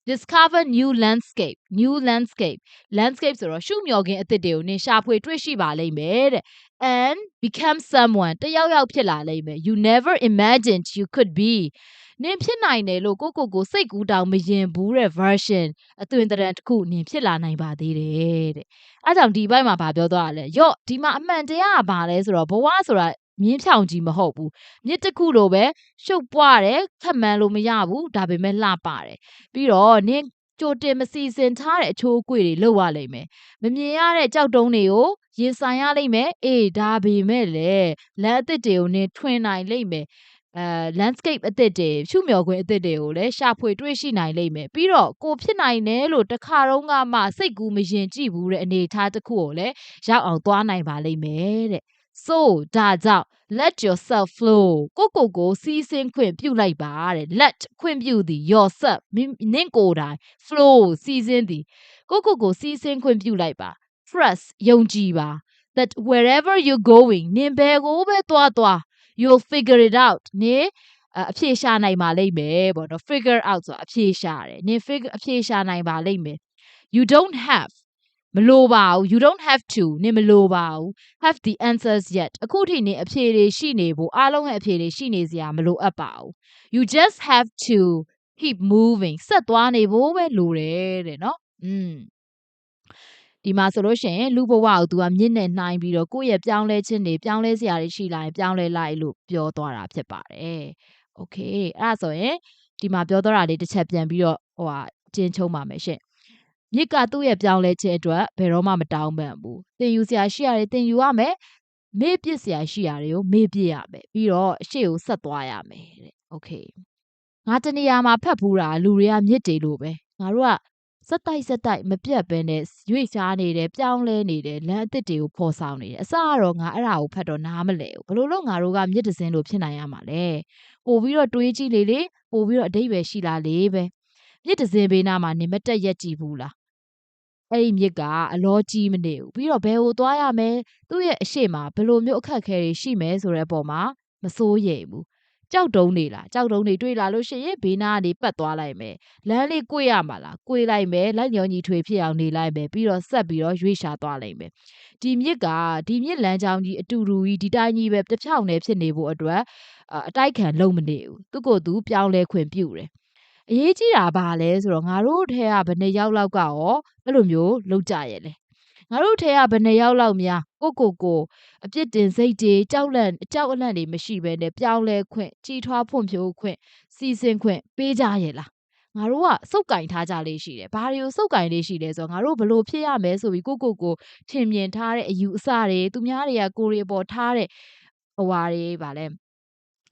discover new landscape new landscape landscape ဆိုတော့ရှုမျှော်ခင်းအသစ်တွေကိုနင်ရှာဖွေတွေ့ရှိပါလိမ့်မယ်တဲ့ and become someone တယောက်ယောက်ဖြစ်လာလိမ့်မယ် you never imagined you could be နင်ဖြစ်နိုင်တယ်လို့ကိုကိုကိုစိတ်ကူးတောင်မရင်ဘူးတဲ့ version အသွင်တရံတစ်ခုနင်ဖြစ်လာနိုင်ပါသေးတယ်တဲ့အဲကြောင့်ဒီဘက်မှာဗာပြောသွားတာလဲယော့ဒီမှာအမှန်တရားကဘာလဲဆိုတော့ဘဝဆိုတာ မြင်းဖြောင်ကြီးမဟုတ်ဘူးမြစ်တစ်ခုလိုပဲရှုပ်ပွားတယ်ခက်မှန်လို့မရဘူးဒါပေမဲ့လှပတယ်ပြီးတော့နင်ကြိုတင်မစီစဉ်ထားတဲ့အချိုးအကွေတွေလောက်ရလိမ့်မယ်မမြင်ရတဲ့ကြောက်တုံးတွေကိုရင်ဆိုင်ရလိမ့်မယ်အေးဒါပေမဲ့လေလက်အသစ်တွေကိုနင်ထွင်နိုင်လိမ့်မယ်အဲ landscape အသစ်တွေရှုမျောခွင့်အသစ်တွေကိုလည်းရှာဖွေတွေ့ရှိနိုင်လိမ့်မယ်ပြီးတော့ကိုဖြစ်နိုင်တယ်လို့တခါတော့ကမှစိတ်ကူးမရင်ကြည့်ဘူးတဲ့အနေအထားတစ်ခုကိုလည်းရောက်အောင်သွားနိုင်ပါလိမ့်မယ်တဲ့ so ဒါကြောင့် let yourself flow ကိုကိုကိုစီးဆင်းခွင့်ပြုလိုက်ပါတဲ့ let ခွင့်ပြုသည် yourself နင့်ကိုယ်တိုင် flow စီးဆင်းသည်ကိုကိုကိုစီးဆင်းခွင့်ပြုလိုက်ပါ trust ယုံကြည်ပါ that wherever you going နင်ဘယ်ကိုပဲသွားသွား you'll figure it out နင်အဖြေရှာနိုင်ပါလိမ့်မယ်ပေါ့နော် figure out ဆိုတာအဖြေရှာတယ်နင် figure အဖြေရှာနိုင်ပါလိမ့်မယ် you don't have မလိုပါဘူး you don't have to နင်မလိုပါဘူး have the answers yet အခုထိနင်အဖြေတွေရှိနေဖို့အားလုံးရဲ့အဖြေတွေရှိနေစရာမလိုအပ်ပါဘူး you just have to keep moving ဆက်သွားနေဖို့ပဲလိုတယ်တဲ့နော်อืม ဒီမှာဆိုလို့ရှိရင်လူဘဝကို तू ကမြင့်နဲ့နှိုင်းပြီးတော့ကိုယ့်ရဲ့ပြောင်းလဲခြင်းတွေပြောင်းလဲစရာတွေရှိလာရင်ပြောင်းလဲလိုက်လို့ပြောသွားတာဖြစ်ပါတယ်။ Okay အဲ့ဒါဆိုရင်ဒီမှာပြောသွားတာလေးတစ်ချက်ပြန်ပြီးတော့ဟိုဟာကျင်းချုံပါမယ်ရှင့်။ မြစ်ကသူ့ရဲ့ပြောင်းလဲခြင်းအတွက်ဘယ်တော့မှမတောင်းပန်ဘူး။သင်ယူစရာရှိရတယ်သင်ယူရမယ်။မေ့ပစ်စရာရှိရတယ်ကိုမေ့ပစ်ရမယ်။ပြီးတော့အရှိကိုဆက်သွားရမယ်တဲ့။ Okay ငါတနေရာမှာဖတ်ဖူးတာလူတွေကမြစ်တွေလို့ပဲ။ငါတို့ကစက်တိုက်စက်တိုက်မပြတ်ပဲနဲ့ရွေ့ရှားနေတယ်ပြောင်းလဲနေတယ်လမ်းအသစ်တွေကိုဖော်ဆောင်နေတယ်အစကတော့ငါအဲ့ဒါကိုဖတ်တော့နားမလဲဘူးဘလို့လို့ငါတို့ကမြစ်တစင်းလို့ဖြစ်နိုင်ရမှာလဲပို့ပြီးတော့တွေးကြည့်လေလေပို့ပြီးတော့အတိတ်ပဲရှိလာလေပဲမြစ်တစင်းဘေးနားမှာနေမတက်ရက်ကြည့်ဘူးလား အဲ့ဒီမြစ်ကအလောကြီးမနေဘူးပြီးတော့ဘယ်ကိုသွားရမလဲသူ့ရဲ့အရှိမဘယ်လိုမျိုးအခက်အခဲတွေရှိမယ်ဆိုတဲ့အပေါ်မှာမစိုးရိမ်ဘူးကြောက်တုံးနေလားကြောက်တုံးနေတွေ့လာလို့ရှိရင်ဘေးနားကနေပတ်သွားလိုက်မယ်လမ်းလေး꿰ရမှာလား꿰လိုက်မယ်လက်ညောညီထွေဖြစ်အောင်နေလိုက်မယ်ပြီးတော့ဆက်ပြီးတော့ရွေ့ရှာသွားလိုက်မယ်ဒီမြစ်ကဒီမြစ်လမ်းကြောင်းကြီးအတူတူကြီးဒီတိုင်းကြီးပဲတစ်ဖြောင်းနေဖြစ်နေဖို့အတွက်အတိုက်ခံလုံးမနေဘူးသူ့ကိုယ်သူပြောင်းလဲခွင့်ပြုတယ် အရေးကြီးတာဘာလဲဆိုတော့ငါတို့ထဲကဘယ်နှစ်ယောက်လောက်ကရောအဲ့လိုမျိုးလောက်ကြရဲ့လဲငါတို့ထဲကဘယ်နှစ်ယောက်လောက်များကိုကိုကိုအပြစ်တင်စိတ်တွေကြောက်လန့်ကြောက်အလန့်တွေမရှိဘဲနဲ့ပြောင်းလဲခွင့်ကြီးထွားဖွံ့ဖြိုးခွင့်စီစဉ်ခွင့်ပေးကြရဲ့လားငါတို့ကစုပ်ကင်ထားကြလေးရှိတယ်။ဘာတွေကိုစုပ်ကင်လေးရှိလဲဆိုတော့ငါတို့ဘလို့ဖြစ်ရမယ်ဆိုပြီးကိုကိုကိုထင်မြင်ထားတဲ့အယူအဆတွေသူများတွေကကိုရီအပေါ်ထားတဲ့ဟိုဟာတွေဗာလဲ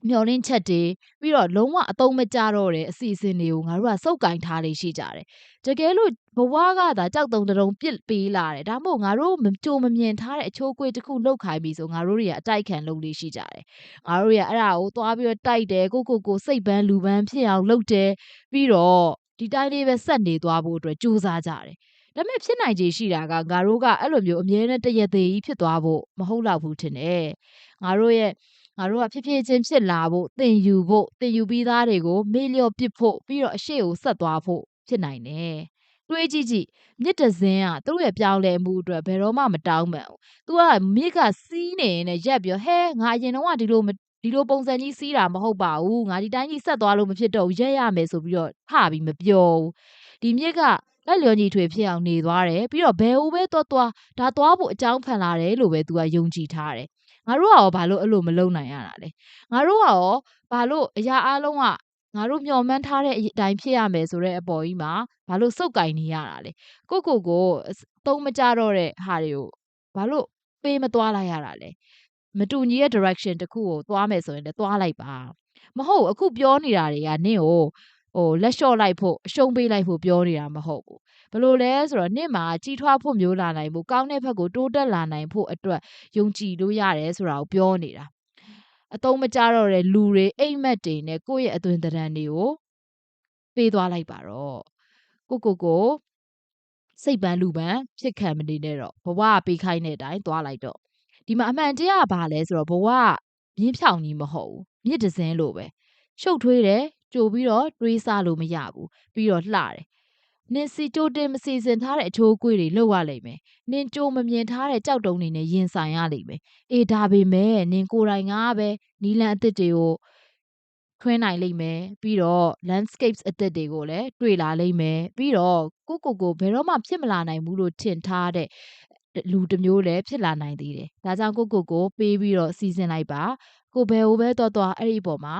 မျောလင်းချက်တွေပြီးတော့လုံးဝအတုံးမကြတော့တဲ့အစီအစဉ်တွေကိုငါတို့ကစုပ်ကင်ထားလေးရှိကြတယ်။တကယ်လို့ဘဝကသာကြောက်တုံတုံပြစ်ပေးလာတယ်။ဒါမှမဟုတ်ငါတို့မကြိုမမြင်ထားတဲ့အချိုးကွေးတစ်ခုလောက်ခိုင်းပြီဆိုငါတို့တွေကအတိုက်ခံလုပ်လေးရှိကြတယ်။ငါတို့တွေကအဲ့ဒါကိုသွားပြီးတော့တိုက်တယ်ကိုကိုကိုစိတ်ပန်းလူပန်းဖြစ်အောင်လုပ်တယ်ပြီးတော့ဒီတိုင်းလေးပဲဆက်နေသွားဖို့အတွက်ကြိုးစားကြတယ်။ဒါပေမဲ့ဖြစ်နိုင်ခြေရှိတာကငါတို့ကအဲ့လိုမျိုးအမြဲတမ်းတရသေးကြီးဖြစ်သွားဖို့မဟုတ်တော့ဘူးထင်တယ်။ငါတို့ရဲ့ ငါတို့ကဖြစ်ဖြစ်ချင်းဖြစ်လာဖို့သင်ယူဖို့သင်ယူပြီးသားတွေကိုမေ့လျော့ပစ်ဖို့ပြီးတော့အရှိကိုဆက်သွားဖို့ဖြစ်နိုင်တယ်။တွေးကြည့်ကြည့်မြစ်တစင်းကသူ့ရဲ့ပြောင်းလဲမှုအတွက်ဘယ်တော့မှမတောင်းပန်ဘူး။ तू ကမြစ်ကစီးနေနေရက်ပြောဟဲငါအရင်တော့ကဒီလိုဒီလိုပုံစံကြီးစီးတာမဟုတ်ပါဘူးငါဒီတိုင်းကြီးဆက်သွားလို့မဖြစ်တော့ဘူးရက်ရမယ်ဆိုပြီးတော့ထပြီးမပြောဘူးဒီမြစ်ကလက်လျော်ညီထွေဖြစ်အောင်နေသွားတယ်ပြီးတော့ဘယ်ဟိုပဲသွားသွားဒါသွားဖို့အကြောင်းဖန်လာတယ်လို့ပဲ तू ကယုံကြည်ထားတယ် ငါတို့ကရောဘာလို့အဲ့လိုမလုပ်နိုင်ရတာလဲငါတို့ကရောဘာလို့အရာအလုံးကငါတို့မျှော်မှန်းထားတဲ့အတိုင်းဖြစ်ရမယ်ဆိုတဲ့အပေါ်ကြီးမှာဘာလို့စုပ်ကင်နေရတာလဲကိုကိုကိုသုံးမကြတော့တဲ့ဟာတွေကိုဘာလို့ပေးမသွားလိုက်ရတာလဲမတူညီတဲ့ direction တစ်ခုကိုသွားမယ်ဆိုရင်လည်းသွားလိုက်ပါမဟုတ်အခုပြောနေတာတွေကနင့်ကို ဟိုလက်လျှော့လိုက်ဖို့အရှုံးပေးလိုက်ဖို့ပြောနေတာမဟုတ်ဘူးဘလို့လဲဆိုတော့နင့်မှာကြီးထွားဖို့မျိုးလာနိုင်ဖို့ကောင်းတဲ့ဘက်ကိုတိုးတက်လာနိုင်ဖို့အတွက်ယုံကြည်လို့ရတယ်ဆိုတာကိုပြောနေတာအတုံးမကြတော့တဲ့လူတွေအိမ်မက်တွေနဲ့ကိုယ့်ရဲ့အသွင်သဏ္ဍာန်တွေကိုပေးသွားလိုက်ပါတော့ကိုကိုကိုစိတ်ပန်းလူပန်းဖြစ်ခံမနေနဲ့တော့ဘဝပေးခိုင်းတဲ့အတိုင်းသွားလိုက်တော့ဒီမှာအမှန်တရားဘာလဲဆိုတော့ဘဝမြင်းဖြောင်ကြီးမဟုတ်ဘူးမြစ်တစင်းလို့ပဲရှုပ်ထွေးတယ် ကြိုပြီးတော့တွေးစားလို့မရဘူးပြီးတော့လှတယ်နင်စီကြိုတင်မစီစဉ်ထားတဲ့အချိုးကွေးတွေလောက်ရလိမ့်မယ်နင်ကြိုမမြင်ထားတဲ့ကြောက်တုံးတွေနဲ့ရင်ဆိုင်ရလိမ့်မယ်အေးဒါပေမဲ့နင်ကိုယ်တိုင်ကပဲနီလန်အစ်စ်တွေကိုထွင်းနိုင်လိမ့်မယ်ပြီးတော့ landscapes အသစ်တွေကိုလည်းတွေ့လာလိမ့်မယ်ပြီးတော့ကိုကိုကိုဘယ်တော့မှဖြစ်မလာနိုင်ဘူးလို့ထင်ထားတဲ့လူတစ်မျိုးလည်းဖြစ်လာနိုင်သေးတယ်။ဒါကြောင့်ကိုကိုကိုပေးပြီးတော့စီစဉ်လိုက်ပါ။ကိုဘယ်ဟိုပဲတော့တော့အဲ့ဒီအပေါ်မှာ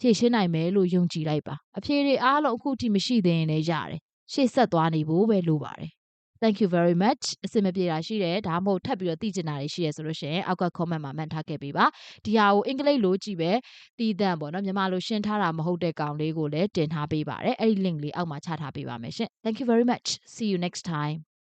ဖြည့်ရှင်းနိုင်မယ်လို့ယုံကြည်လိုက်ပါ။အဖြေတွေအားလုံးအခုထိမရှိသေးရင်လည်းရတယ်။ရှေ့ဆက်သွားနေဖို့ပဲလိုပါတယ်။ Thank you very much အစင်မပြေတာရှိတယ်ဒါမှမဟုတ်ထပ်ပြီးတော့သိချင်တာတွေရှိရဆိုလို့ရှိရင်အောက်က comment မှာမှတ်ထားခဲ့ပေးပါဒီဟာကိုအင်္ဂလိပ်လိုကြည့်ပဲတီးတန့်ပေါ့နော်မြန်မာလိုရှင်းထားတာမဟုတ်တဲ့ကောင်လေးကိုလည်းတင်ထားပေးပါတယ်အဲ့ဒီ link လေးအောက်မှာချထားပေးပါမယ်ရှင် Thank you very much see you next time